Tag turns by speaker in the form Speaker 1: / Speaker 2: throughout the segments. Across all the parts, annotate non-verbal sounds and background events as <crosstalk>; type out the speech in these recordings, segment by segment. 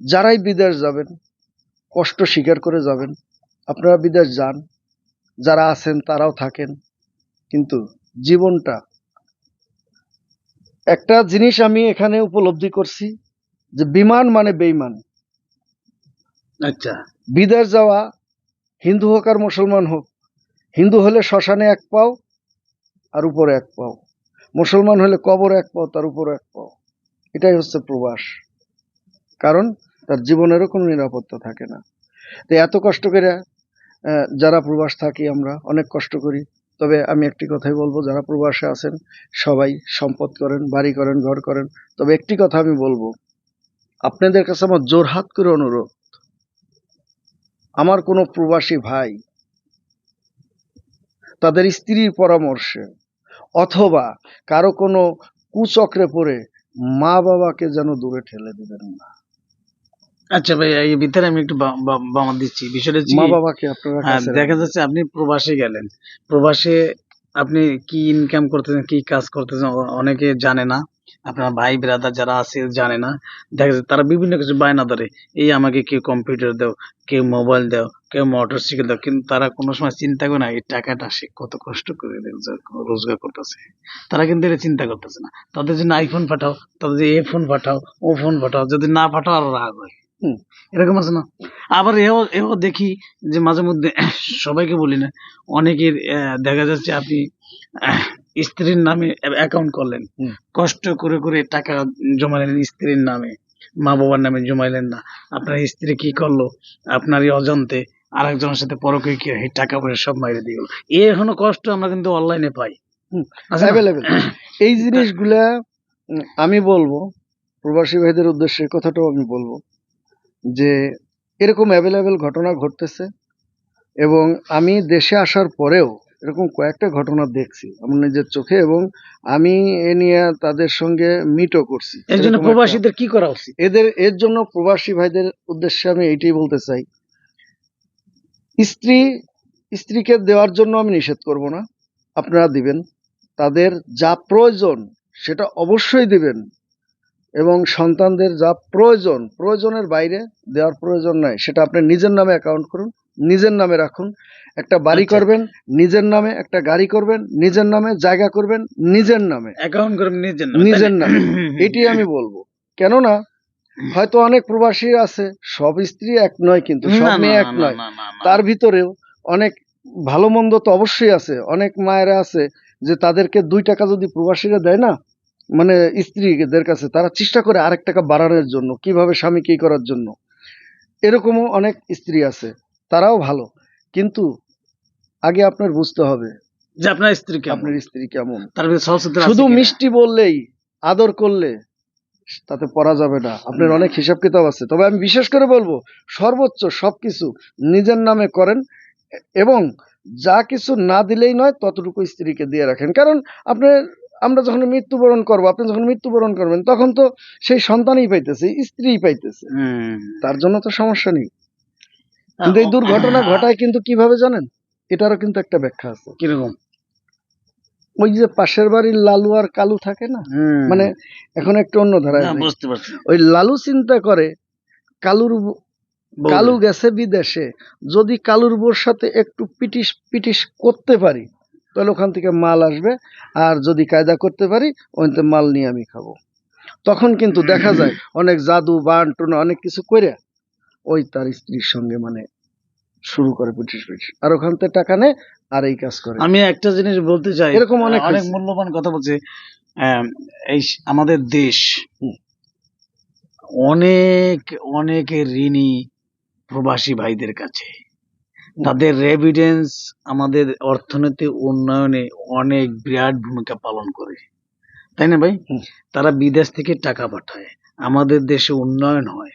Speaker 1: যারাই বিদেশ যাবেন কষ্ট স্বীকার করে যাবেন আপনারা বিদেশ যান যারা আছেন তারাও থাকেন কিন্তু জীবনটা একটা জিনিস আমি এখানে উপলব্ধি করছি যে বিমান মানে বেইমান।
Speaker 2: আচ্ছা।
Speaker 1: বিদেশ যাওয়া হিন্দু হোক আর মুসলমান হোক হিন্দু হলে শ্মশানে এক পাও আর উপরে এক পাও। মুসলমান হলে কবর এক পাও তার উপরে এক পাও। এটাই হচ্ছে প্রবাস। কারণ তার জীবনেরও কোনো নিরাপত্তা থাকে না। তো এত কষ্ট করে যারা প্রবাস থাকি আমরা, অনেক কষ্ট করি। তবে আমি একটি কথাই বলব, যারা প্রবাসে আছেন, সবাই সম্পদ করেন, বাড়ি করেন, ঘর করেন। তবে একটি কথা আমি বলব, আপনাদের কাছে আমার জোরহাত করে অনুরোধ। আমার কোনো প্রবাসী ভাই তাদের স্ত্রীর পরামর্শে অথবা কারও কোনো কুচক্রে পড়ে মা বাবাকে যেন দূরে ঠেলে দেবেন না।
Speaker 2: আচ্ছা ভাই এই ভিতরে আমি একটু বামা দিচ্ছি। বিষয়টা হচ্ছে
Speaker 1: মা বাবাকে আপনারা
Speaker 2: হ্যাঁ, দেখা যাচ্ছে আপনি প্রবাসে গেলেন। প্রবাসে আপনি কি ইনকাম করতেছেন কি কাজ করতেছেন অনেকে জানে না। আপনার ভাই ব্রাদার যারা আছে জানে না। দেখা যাচ্ছে তারা বিভিন্ন কিছু বায়না ধরে। এই আমাকে কেউ কম্পিউটার দাও কেউ মোবাইল দাও কেউ মোটর সাইকেল দাও কিন্তু তারা কোনো সময় চিন্তা করে না এই টাকাটা সে কত কষ্ট করে রোজগার- রোজগার করতেছে। তারা কিন্তু এটা চিন্তা করতেছে না। তাদের জন্য আইফোন পাঠাও তাদের এ ফোন পাঠাও ও ফোন পাঠাও যদি না পাঠাও আরও রাগ হয়।
Speaker 1: হুম।
Speaker 2: এরকম আছে না? আবার এও এও দেখি যে মাঝে মধ্যে <coughs> সবাইকে বলি না অনেকের দেখা যাচ্ছে আপনি স্ত্রীর নামে অ্যাকাউন্ট করলেন। কষ্ট করে করে টাকা জমালেন স্ত্রীর নামে মা বাবার নামে জমাইলেন না। আপনার স্ত্রী কি করল? আপনার আপনারই অজান্তে আরেকজনের সাথে পরকে কি এই টাকা পয়সা সব মাইরে দিয়ে গেলো। এ এখনও কষ্ট আমরা কিন্তু অনলাইনে পাই? <coughs>
Speaker 1: এই জিনিসগুলা আমি বলব প্রবাসী ভাইদের উদ্দেশ্যে কথাটাও আমি বলব। যে এরকম অ্যাভেলেবেল ঘটনা ঘটতেছে এবং আমি দেশে আসার পরেও এরকম কয়েকটা ঘটনা দেখছি আমার নিজের চোখে এবং আমি এ নিয়ে তাদের সঙ্গে মিটও করছি।
Speaker 2: এর জন্য প্রবাসীদের কি করা উচিত?
Speaker 1: এদের এর জন্য প্রবাসী ভাইদের উদ্দেশ্যে আমি এইটাই বলতে চাই। স্ত্রী স্ত্রীকে দেওয়ার জন্য আমি নিষেধ করব না। আপনারা দিবেন। তাদের যা প্রয়োজন সেটা অবশ্যই দিবেন। এবং সন্তানদের যা প্রয়োজন প্রয়োজনের বাইরে দেওয়ার প্রয়োজন নাই সেটা আপনি নিজের নামে অ্যাকাউন্ট করুন নিজের নামে রাখুন। একটা বাড়ি
Speaker 2: আচ্ছা।
Speaker 1: করবেন নিজের নামে একটা গাড়ি করবেন নিজের নামে জায়গা করবেন নিজের নামে।
Speaker 2: অ্যাকাউন্ট করে নিজের নামে,
Speaker 1: নিজের নামে। এটি আমি বলব। কেননা হয়তো অনেক প্রবাসী আছে সব স্ত্রী এক নয় কিন্তু সব মেয়ে এক নয়। তার ভিতরেও অনেক ভালো মন্দ তো অবশ্যই আছে অনেক মায়েরা আছে যে তাদেরকে দুই টাকা যদি প্রবাসীরা দেয় না মানে স্ত্রীদের কাছে তারা চেষ্টা করে আরেক টাকা বাড়ানোর জন্য কীভাবে স্বামীকে ই করার জন্য। এরকমও অনেক স্ত্রী আছে তারাও ভালো। কিন্তু আগে আপনার বুঝতে হবে
Speaker 2: যে আপনার স্ত্রী কেমন?
Speaker 1: আপনার স্ত্রী কেমন। শুধু মিষ্টি বললেই আদর করলে তাতে পড়া যাবে না। আপনার অনেক হিসাব কিতাব আছে। তবে আমি বিশেষ করে বলব সর্বোচ্চ সবকিছু নিজের নামে করেন এবং যা কিছু না দিলেই নয় ততটুকু স্ত্রীকে দিয়ে রাখেন। কারণ আপনার আমরা যখন মৃত্যুবরণ করব আপনি যখন মৃত্যুবরণ করবেন তখন তো সেই সন্তানই পাইতেছে স্ত্রীই পাইতেছে। তার জন্য তো সমস্যা নেই। কিন্তু এই দুর্ঘটনা ঘটায় কিন্তু কীভাবে জানেন? এটারও কিন্তু একটা ব্যাখ্যা আছে।
Speaker 2: কীরকম?
Speaker 1: ওই যে পাশের বাড়ির লালু আর কালু থাকে না? মানে এখন একটু অন্য
Speaker 2: বুঝতে পারছি।
Speaker 1: ওই লালু চিন্তা করে কালুর কালু গেছে বিদেশে যদি কালুর বোর সাথে একটু পিটিস পিটিস করতে পারি তাহলে ওখান থেকে মাল আসবে। আর যদি কায়দা করতে পারি ওইতে মাল নিয়ে আমি খাব। তখন কিন্তু দেখা যায় অনেক জাদু বান টুনা অনেক কিছু করে ওই তার স্ত্রীর সঙ্গে মানে শুরু করে পিটিস পিটিস। আর ওখান থেকে টাকা নেয় আর এই কাজ করে।
Speaker 2: আমি একটা জিনিস বলতে চাই
Speaker 1: এরকম অনেক
Speaker 2: অনেক মূল্যবান কথা বলছে। এই আমাদের দেশ অনেক অনেক ঋণী প্রবাসী ভাইদের কাছে। তাদের রেভিডেন্স আমাদের অর্থনৈতিক উন্নয়নে অনেক বিরাট ভূমিকা পালন করে। তাই না ভাই? তারা বিদেশ থেকে টাকা পাঠায় আমাদের দেশে উন্নয়ন হয়।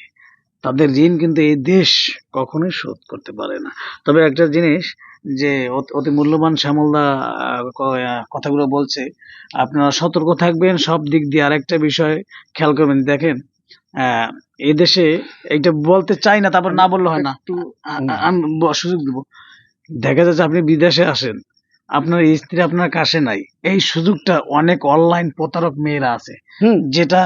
Speaker 2: তাদের ঋণ কিন্তু এই দেশ কখনোই শোধ করতে পারে না। তবে একটা জিনিস যে অত- মূল্যবান শ্যামলদা আহ, কথাগুলো বলছে আপনারা সতর্ক থাকবেন সব দিক দিয়ে আরেকটা বিষয় খেয়াল করবেন। দেখেন আহ, এই দেশে এইটা বলতে চাই না তারপর না বললে হয় না। আমি সুযোগ দেবো। দেখা যাচ্ছে আপনি বিদেশে আসেন আপনার স্ত্রী আপনার কাছে নাই। এই সুযোগটা অনেক অনলাইন প্রতারক মেয়েরা আছে যেটা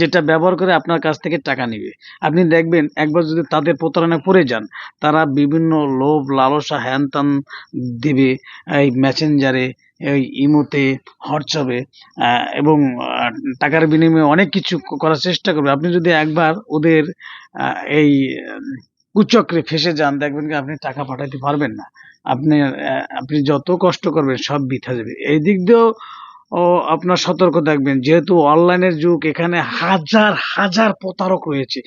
Speaker 2: যেটা ব্যবহার করে আপনার কাছ থেকে টাকা নিবে। আপনি দেখবেন একবার যদি তাদের প্রতারণায় পড়ে যান তারা বিভিন্ন লোভ লালসা হ্যান ত্যান দিবে এই মেসেঞ্জারে এই ইমোতে হোয়াটসঅ্যাপে এবং টাকার বিনিময়ে অনেক কিছু করার চেষ্টা করবে। আপনি যদি একবার ওদের এই কুচক্রে ফেসে যান দেখবেন কি আপনি টাকা পাঠাতে পারবেন না। আপনি আপনি যত কষ্ট করবেন সব বৃথা যাবে। এই দিক দিয়েও ও আপনার সতর্ক থাকবেন। যেহেতু অনলাইনের যুগ এখানে হাজার হাজার প্রতারক রয়েছে।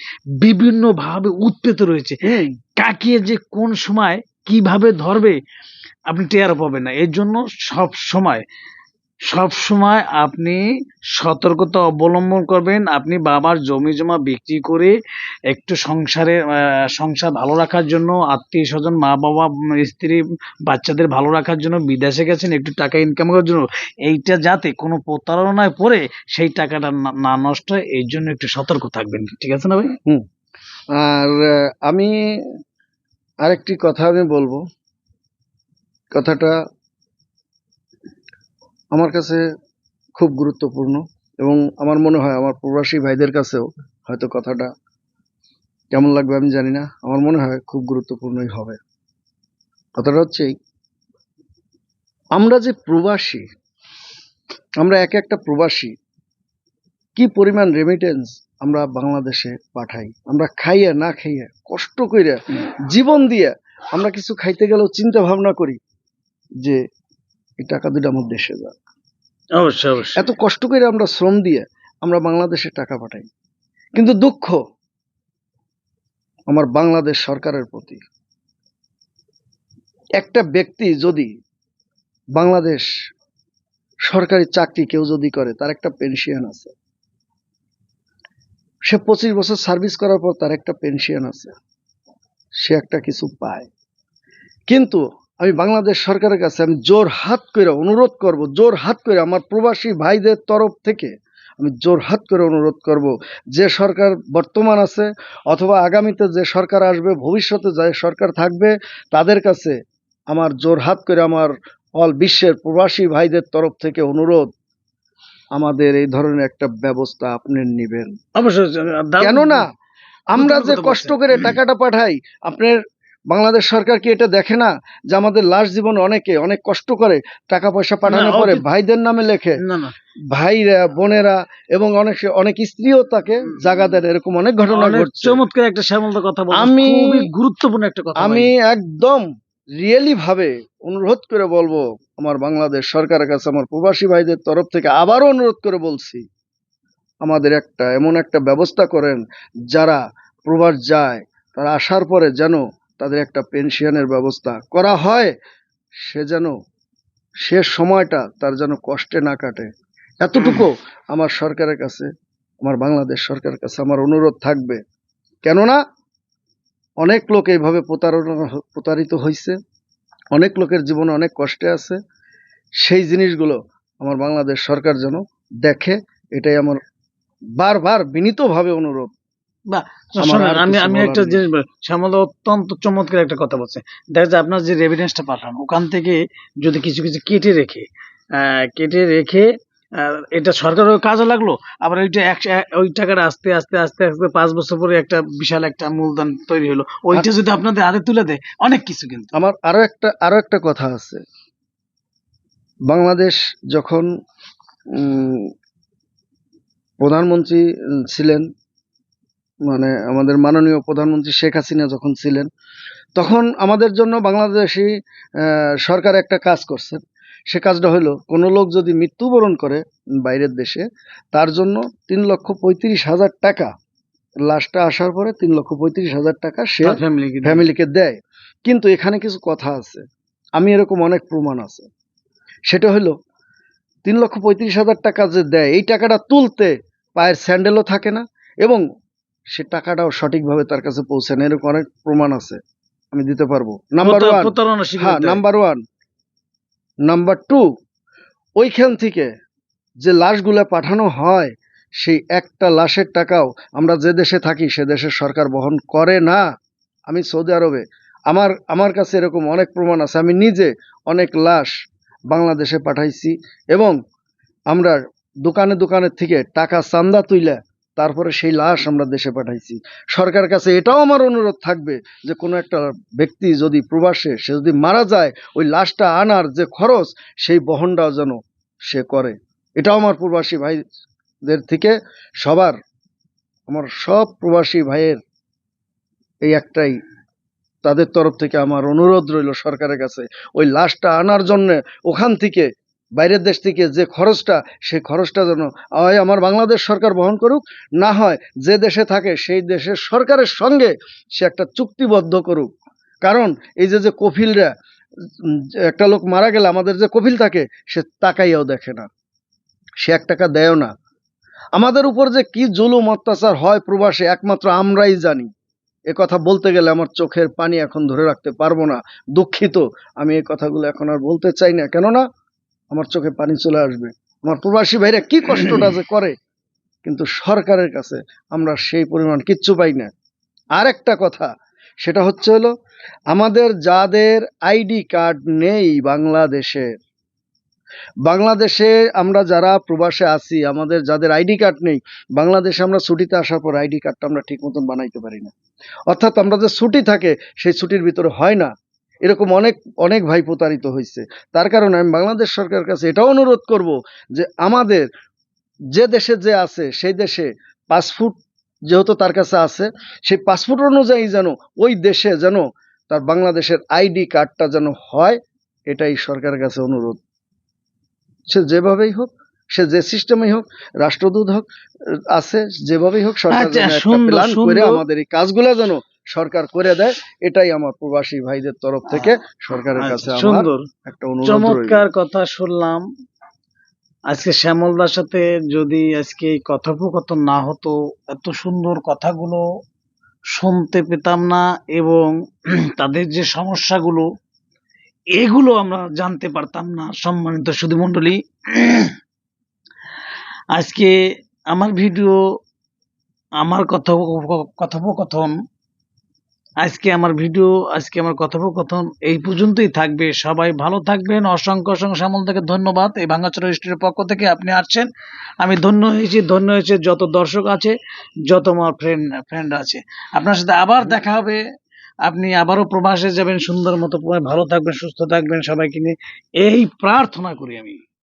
Speaker 2: বিভিন্নভাবে উৎপেত রয়েছে।
Speaker 1: হুম।
Speaker 2: কাকে যে কোন সময় কীভাবে ধরবে, আপনি টের পাবেন না। এর জন্য সব সময় সব সময় আপনি সতর্কতা অবলম্বন করবেন। আপনি বাবার জমি জমা বিক্রি করে একটু সংসারে সংসার ভালো রাখার জন্য আত্মীয় স্বজন মা বাবা স্ত্রী, বাচ্চাদের ভালো রাখার জন্য, বিদেশে গেছেন, একটু টাকা ইনকাম করার জন্য, এইটা যাতে কোনো প্রতারণায় পড়ে, সেই টাকাটা না নষ্ট হয় এই জন্য একটু সতর্ক থাকবেন। ঠিক আছে না ভাই?
Speaker 1: হুম। আর আমি আরেকটি কথা আমি বলব। কথাটা আমার কাছে খুব গুরুত্বপূর্ণ এবং আমার মনে হয় আমার প্রবাসী ভাইদের কাছেও হয়তো কথাটা কেমন লাগবে আমি জানি না। আমার মনে হয় খুব গুরুত্বপূর্ণই হবে। কথাটা হচ্ছে আমরা যে প্রবাসী, আমরা এক একটা প্রবাসী, কি পরিমাণ রেমিটেন্স আমরা বাংলাদেশে পাঠাই। আমরা খাইয়া না খাইয়া কষ্ট কইরা জীবন দিয়ে আমরা কিছু খাইতে গেলেও চিন্তা ভাবনা করি যে এই টাকা দুটো আমার দেশে যাক।
Speaker 2: অবশ্যই অবশ্যই।
Speaker 1: এত কষ্ট করে আমরা শ্রম দিয়ে আমরা বাংলাদেশে টাকা পাঠাই। কিন্তু দুঃখ আমার বাংলাদেশ সরকারের প্রতি। একটা ব্যক্তি যদি বাংলাদেশ সরকারি চাকরি কেউ যদি করে তার একটা পেনশন আছে। সে পঁচিশ বছর সার্ভিস করার পর তার একটা পেনশন আছে। সে একটা কিছু পায়। কিন্তু আমি বাংলাদেশ সরকারের কাছে আমি জোর হাত করে অনুরোধ করব, জোর হাত করে আমার প্রবাসী ভাইদের তরফ থেকে আমি জোর হাত করে অনুরোধ করব, যে সরকার বর্তমান আছে অথবা আগামীতে যে সরকার আসবে, ভবিষ্যতে যে সরকার থাকবে, তাদের কাছে আমার জোর হাত করে আমার অল বিশ্বের প্রবাসী ভাইদের তরফ থেকে অনুরোধ আমাদের এই ধরনের একটা ব্যবস্থা আপনি নেবেন।
Speaker 2: অবশ্যই দারুণ-
Speaker 1: কেননা আমরা যে কষ্ট করে টাকাটা পাঠাই আপনার বাংলাদেশ সরকার কি এটা দেখে না যে আমাদের লাশ জীবন অনেকে অনেক কষ্ট করে টাকা পয়সা পাঠানোর পরে ভাইদের নামে লেখে ভাইরা বোনেরা এবং অনেক অনেক স্ত্রীও তাকে জাগা দেন এরকম অনেক ঘটনা ঘটছে।
Speaker 2: চমৎকার একটা শ্যামলতা কথা
Speaker 1: আমি-
Speaker 2: গুরুত্বপূর্ণ একটা কথা
Speaker 1: আমি একদম রিয়েলি ভাবে অনুরোধ করে বলব আমার বাংলাদেশ সরকারের কাছে, আমার প্রবাসী ভাইদের তরফ থেকে আবারও অনুরোধ করে বলছি, আমাদের একটা এমন একটা ব্যবস্থা করেন যারা প্রবাস যায়, তারা আসার পরে যেন তাদের একটা পেনশনের ব্যবস্থা করা হয়, সে যেন সে সময়টা তার যেন কষ্টে না কাটে। এতটুকু আমার সরকারের কাছে, আমার বাংলাদেশ সরকারের কাছে আমার অনুরোধ থাকবে। কেননা অনেক লোক এইভাবে প্রতারণা প্রতারিত হয়েছে অনেক লোকের জীবনে অনেক কষ্টে আছে। সেই জিনিসগুলো আমার বাংলাদেশ সরকার যেন দেখে এটাই আমার বারবার বিনীতভাবে অনুরোধ।
Speaker 2: আমি আমি একটা জিনিস অত্যন্ত চমৎকার একটা কথা বলছে। দেখা যায় আপনার যে রেভিডেন্সটা পাঠান ওখান থেকে যদি কিছু কিছু কেটে রেখে কেটে রেখে এটা সরকারের কাজে লাগল আবার ওইটা ওই টাকাটা আস্তে আস্তে আস্তে আস্তে পাঁচ বছর পরে একটা বিশাল একটা মূলধন তৈরি হলো। ওইটা যদি আপনাদের হাতে তুলে দেয় অনেক কিছু কিন্তু।
Speaker 1: আমার আরও একটা আরও একটা কথা আছে। বাংলাদেশ যখন উম, প্রধানমন্ত্রী ছিলেন মানে আমাদের মাননীয় প্রধানমন্ত্রী শেখ হাসিনা যখন ছিলেন তখন আমাদের জন্য বাংলাদেশি আহ, সরকার একটা কাজ করছেন সে কাজটা হলো কোনো লোক যদি মৃত্যুবরণ করে বাইরের দেশে তার জন্য তিন লক্ষ পঁয়ত্রিশ হাজার টাকা। লাশটা আসার পরে তিন লক্ষ পঁয়ত্রিশ হাজার টাকা সে ফ্যামিলিকে দেয়। কিন্তু এখানে কিছু কথা আছে। আমি এরকম অনেক প্রমাণ আছে। সেটা হলো তিন লক্ষ পঁয়ত্রিশ হাজার টাকা যে দেয় এই টাকাটা তুলতে পায়ের স্যান্ডেলও থাকে না এবং সে টাকাটাও সঠিকভাবে তার কাছে পৌঁছে না। এরকম অনেক প্রমাণ আছে। আমি দিতে পারব। নাম্বার ওয়ান হ্যাঁ নাম্বার ওয়ান নাম্বার টু ওইখান থেকে যে লাশগুলো পাঠানো হয়, সেই একটা লাশের টাকাও আমরা যে দেশে থাকি, সে দেশের সরকার বহন করে না। আমি সৌদি আরবে, আমার আমার কাছে এরকম অনেক প্রমাণ আছে। আমি নিজে অনেক লাশ বাংলাদেশে পাঠাইছি এবং আমরা দোকানে দোকানের থেকে টাকা চান্দা তুইলা তারপরে সেই লাশ আমরা দেশে পাঠাইছি। সরকারের কাছে এটাও আমার অনুরোধ থাকবে যে কোনো একটা ব্যক্তি যদি প্রবাসে, সে যদি মারা যায়, ওই লাশটা আনার যে খরচ, সেই বহনটাও যেন সে করে। এটাও আমার প্রবাসী ভাইদের থেকে সবার, আমার সব প্রবাসী ভাইয়ের এই একটাই, তাদের তরফ থেকে আমার অনুরোধ রইল সরকারের কাছে, ওই লাশটা আনার জন্য ওখান থেকে বাইরের দেশ থেকে যে খরচটা, সেই খরচটা যেন হয় আমার বাংলাদেশ সরকার বহন করুক, না হয় যে দেশে থাকে, সেই দেশের সরকারের সঙ্গে সে একটা চুক্তিবদ্ধ করুক। কারণ এই যে যে কফিলরা একটা লোক মারা গেলে আমাদের যে কফিল থাকে, সে তাকাইয়াও দেখে না। সে এক টাকা দেয়ও না। আমাদের উপর যে কি জুলুম, অত্যাচার হয় প্রবাসে, একমাত্র আমরাই জানি। এ কথা বলতে গেলে আমার চোখের পানি এখন ধরে রাখতে পারব না। দুঃখিত, আমি এই কথাগুলো এখন আর বলতে চাই না। কেননা আমার চোখে পানি চলে আসবে। আমার প্রবাসী ভাইরা কি কষ্টটা যে করে। কিন্তু সরকারের কাছে আমরা সেই পরিমাণ কিচ্ছু পাই না। আর একটা কথা, সেটা হচ্ছে হলো, আমাদের যাদের আইডি কার্ড নেই বাংলাদেশের বাংলাদেশে আমরা যারা প্রবাসে আছি, আমাদের যাদের আইডি কার্ড নেই, বাংলাদেশে আমরা ছুটিতে আসার পর আইডি কার্ডটা আমরা ঠিক মতন বানাইতে পারি না। অর্থাৎ আমরা যে ছুটি থাকে, সেই ছুটির ভিতরে হয় না। এরকম অনেক অনেক ভাই প্রতারিত হয়েছে তার কারণে আমি বাংলাদেশ সরকারের কাছে এটাও অনুরোধ করব যে আমাদের যে দেশে যে আছে সেই দেশে পাসপোর্ট যেহেতু তার কাছে আছে সেই পাসপোর্ট অনুযায়ী যেন ওই দেশে যেন তার বাংলাদেশের আইডি কার্ডটা যেন হয় এটাই সরকারের কাছে অনুরোধ। সে যেভাবেই হোক সে যে সিস্টেমেই হোক রাষ্ট্রদূত হোক আছে যেভাবেই হোক সরকার
Speaker 2: আচ্ছা,
Speaker 1: যেন একটা প্ল্যান করে আমাদের এই কাজগুলো যেন সরকার করে দেয় এটাই আমার প্রবাসী ভাইদের তরফ থেকে সরকারের কাছে
Speaker 2: আচ্ছা, সুন্দর।
Speaker 1: একটা অনুরোধ
Speaker 2: চমৎকার কথা শুনলাম। আজকে শ্যামলদার সাথে যদি আজকে এই কথোপকথন না হতো এত সুন্দর কথাগুলো শুনতে পেতাম না এবং <clears throat> তাদের যে সমস্যাগুলো এগুলো আমরা জানতে পারতাম না সম্মানিত সুধী মণ্ডলী। <clears throat> আজকে আমার ভিডিও আমার কথোপ- কথোপকথন আজকে আমার ভিডিও, আজকে আমার কথোপকথন এই পর্যন্তই থাকবে। সবাই ভালো থাকবেন। অসংখ্য অসংখ্য শ্যামল থেকে ধন্যবাদ। এই ভাঙ্গাচড়া স্টুডিওর পক্ষ থেকে আপনি আসছেন। আমি ধন্য হয়েছি, ধন্য হয়েছে যত দর্শক আছে, যত আমার ফ্রেন্ড ফ্রেন্ড আছে। আপনার সাথে আবার দেখা হবে। আপনি আবারও প্রবাসে যাবেন, সুন্দর মতো ভালো থাকবেন, সুস্থ থাকবেন সবাইকে নিয়ে। এই প্রার্থনা করি আমি।